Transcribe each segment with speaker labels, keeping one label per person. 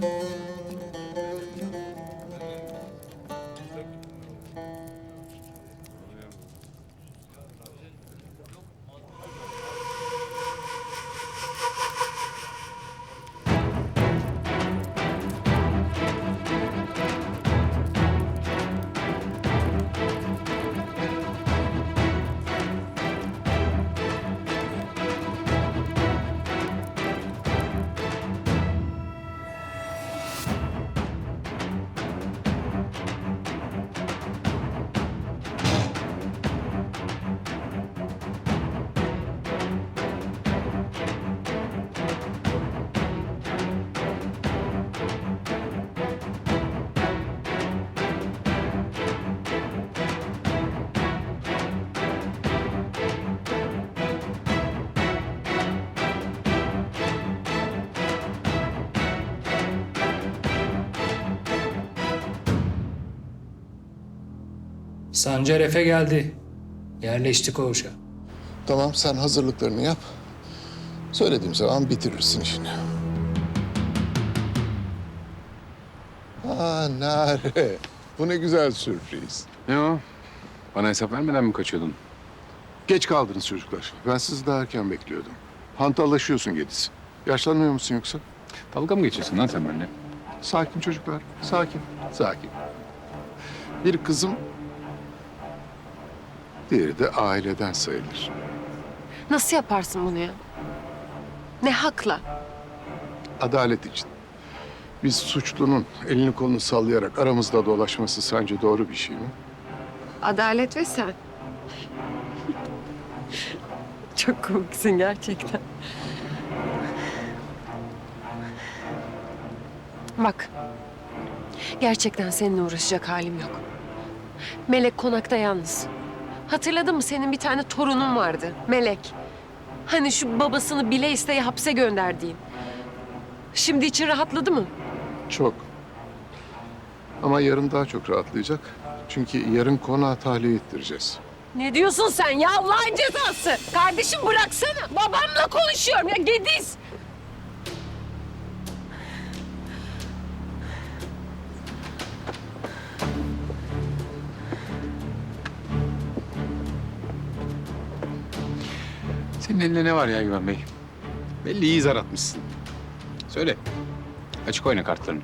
Speaker 1: Thank you. Sancar Efe geldi. Yerleşti koğuşa.
Speaker 2: Tamam sen hazırlıklarını yap. Söylediğim zaman bitirirsin işini. Aa Nare. Bu ne güzel sürpriz.
Speaker 3: Ne o? Bana hesap vermeden mi kaçıyordun?
Speaker 2: Geç kaldınız çocuklar. Ben sizi daha erken bekliyordum. Hantallaşıyorsun Gediz. Yaşlanmıyor musun yoksa?
Speaker 3: Dalga mı geçiyorsun lan sen benimle?
Speaker 2: Sakin çocuklar. Sakin. Sakin. Bir kızım, diğeri de aileden sayılır.
Speaker 4: Nasıl yaparsın bunu ya? Ne hakla?
Speaker 2: Adalet için. Biz suçlunun elini kolunu sallayarak aramızda dolaşması sence doğru bir şey mi?
Speaker 4: Adalet ve sen. Çok komiksin gerçekten. Bak. Gerçekten seninle uğraşacak halim yok. Melek konakta yalnız. Hatırladın mı senin bir tane torunun vardı. Melek. Hani şu babasını bile isteye hapse gönderdiğin. Şimdi için rahatladı mı?
Speaker 2: Çok. Ama yarın daha çok rahatlayacak. Çünkü yarın konağı tahliye ettireceğiz.
Speaker 4: Ne diyorsun sen ya Allah'ın cezası? Kardeşim bıraksana. Babamla konuşuyorum ya Gediz.
Speaker 3: Senin elinde ne var ya Güven Bey? Belli iyi zar atmışsın. Söyle. Açık oyna kartlarını.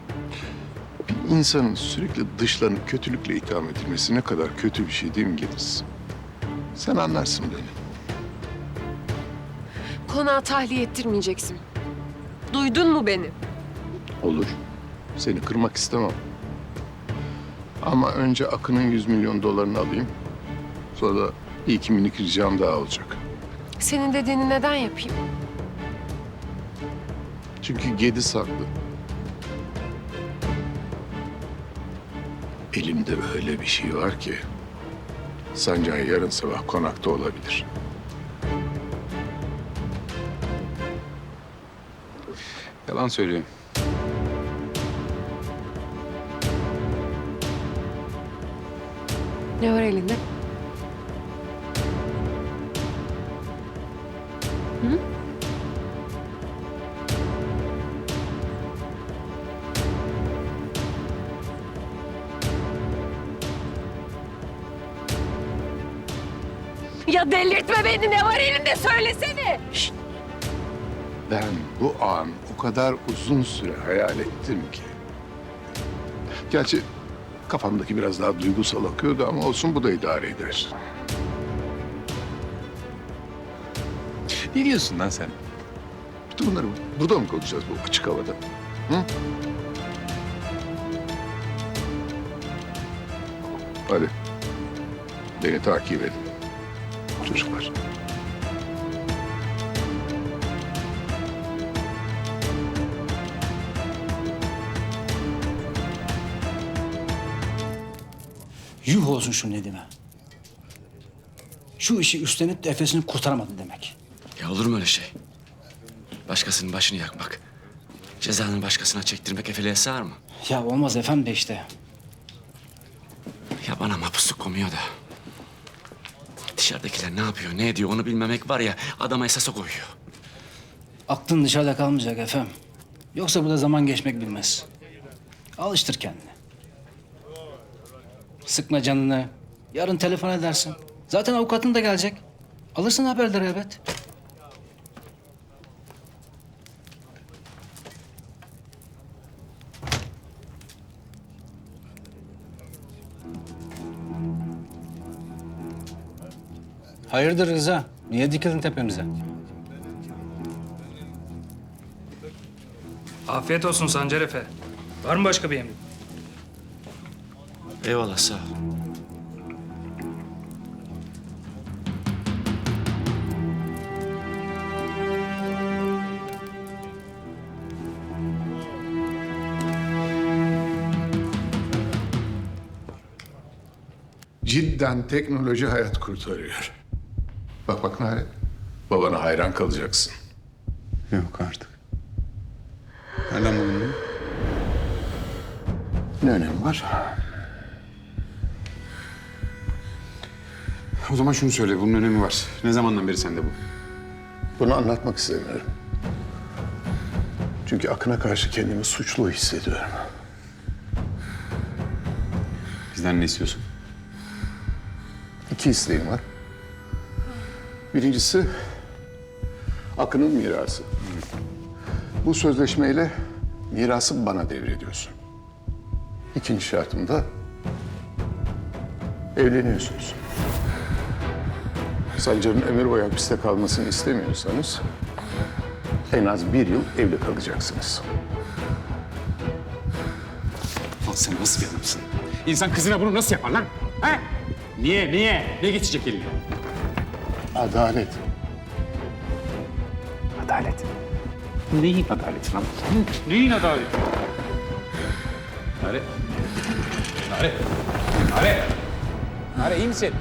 Speaker 2: Bir insanın sürekli dışlanıp kötülükle itham edilmesi ne kadar kötü bir şey değil mi Gediz? Sen anlarsın beni.
Speaker 4: Konağı tahliye ettirmeyeceksin. Duydun mu beni?
Speaker 2: Olur. Seni kırmak istemem. Ama önce Akın'ın 100 milyon dolarını alayım. Sonra da bir iki minik ricam daha olacak.
Speaker 4: Senin dediğini neden yapayım?
Speaker 2: Çünkü Gediz haklı. Elimde öyle bir şey var ki... Sancay yarın sabah konakta olabilir.
Speaker 3: Yalan söylüyor.
Speaker 4: Ne var elinde? Hı? Ya delirtme beni ne var elinde söylesene.
Speaker 2: Ben bu an o kadar uzun süre hayal ettim ki. Gerçi kafamdaki biraz daha duygusal akıyordu ama olsun bu da idare eder.
Speaker 3: Ne diyorsun lan sen?
Speaker 2: Bütün bunları burada mı konuşacağız bu açık havada? Hı? Hadi. Beni takip edin. Çocuklar.
Speaker 5: Yuh olsun şu Nedim'e. Şu işi üstlenip de Efes'ini kurtaramadı demek.
Speaker 6: Olur mu öyle şey? Başkasının başını yakmak, cezanın başkasına çektirmek efeliğe sığar mı?
Speaker 5: Ya olmaz efendim de işte.
Speaker 6: Ya bana mapusluk komuyor da. Dışarıdakiler ne yapıyor, ne ediyor onu bilmemek var ya adama esasa koyuyor.
Speaker 5: Aklın dışarıda kalmayacak efendim. Yoksa burada zaman geçmek bilmez. Alıştır kendini. Sıkma canını. Yarın telefon edersin. Zaten avukatın da gelecek. Alırsın haberleri elbet. Hayırdır Rıza? Niye dikildin tepemize?
Speaker 1: Afiyet olsun Sancar Efe. Var mı başka bir emrin?
Speaker 6: Eyvallah sağ ol.
Speaker 2: Cidden teknoloji hayat kurtarıyor. Bak bak Nare. Babana hayran kalacaksın.
Speaker 3: Yok artık. Nereden buldun bunu?
Speaker 2: Ne önemi var?
Speaker 3: O zaman şunu söyle, bunun önemi var. Ne zamandan beri sende bu?
Speaker 2: Bunu anlatmak istemiyorum. Çünkü Akın'a karşı kendimi suçlu hissediyorum.
Speaker 3: Bizden ne istiyorsun?
Speaker 2: İki isteğim var. Birincisi Akın'ın mirası. Bu sözleşmeyle mirası bana devrediyorsun. İkinci şartım da evleniyorsunuz. Sancar'ın ömür boyu hapiste kalmasını istemiyorsanız en az bir yıl evli kalacaksınız.
Speaker 3: Lan sen nasıl bir adamsın? İnsan kızına bunu nasıl yapar lan? Ha? Niye, niye? Ne geçecek eline?
Speaker 2: Adalet.
Speaker 3: Adalet. Neyin adaleti lan? Neyin adaleti? Nare. Nare. Nare. Nare iyi misin?